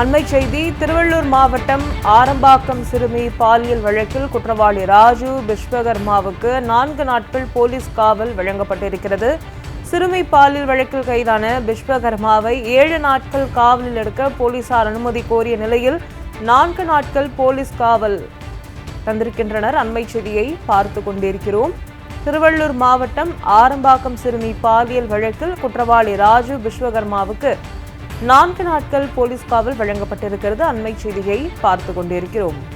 அண்மை செய்தி திருவள்ளூர் மாவட்டம் ஆரம்பாக்கம் சிறுமி பாலியல் வழக்கில் குற்றவாளி ராஜு விஸ்வகர்மாவுக்கு நான்கு நாட்கள் போலீஸ் காவல் வழங்கப்பட்டிருக்கிறது. சிறுமி பாலியல் வழக்கில் கைதான விஸ்வகர்மாவை ஏழு நாட்கள் காவலில் எடுக்க போலீசார் அனுமதி கோரிய நிலையில் நான்கு நாட்கள் போலீஸ் காவல் தந்திருக்கின்றனர். அண்மை செய்தியை பார்த்து கொண்டிருக்கிறோம். திருவள்ளூர் மாவட்டம் ஆரம்பாக்கம் சிறுமி பாலியல் வழக்கில் குற்றவாளி ராஜு விஸ்வகர்மாவுக்கு நான்கு நாட்கள் போலீஸ் காவல் வழங்கப்பட்டிருக்கிறது. அண்மை செய்தியை பார்த்து கொண்டிருக்கிறோம்.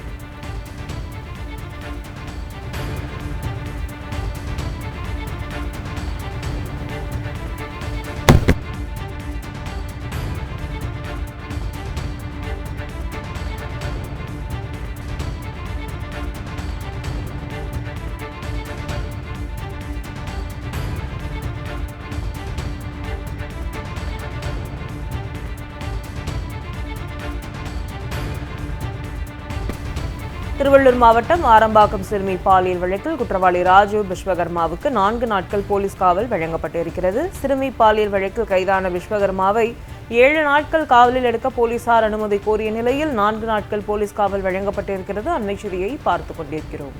திருவள்ளூர் மாவட்டம் ஆரம்பாக்கம் சிறுமி பாலியல் வழக்கில் குற்றவாளி ராஜு விஸ்வகர்மாவுக்கு நான்கு நாட்கள் போலீஸ் காவல் வழங்கப்பட்டிருக்கிறது. சிறுமி பாலியல் வழக்கில் கைதான விஸ்வகர்மாவை ஏழு நாட்கள் காவலில் எடுக்க போலீசார் அனுமதி கோரிய நிலையில் நான்கு நாட்கள் போலீஸ் காவல் வழங்கப்பட்டிருக்கிறது. அன்னை செய்தியை பார்த்து கொண்டிருக்கிறோம்.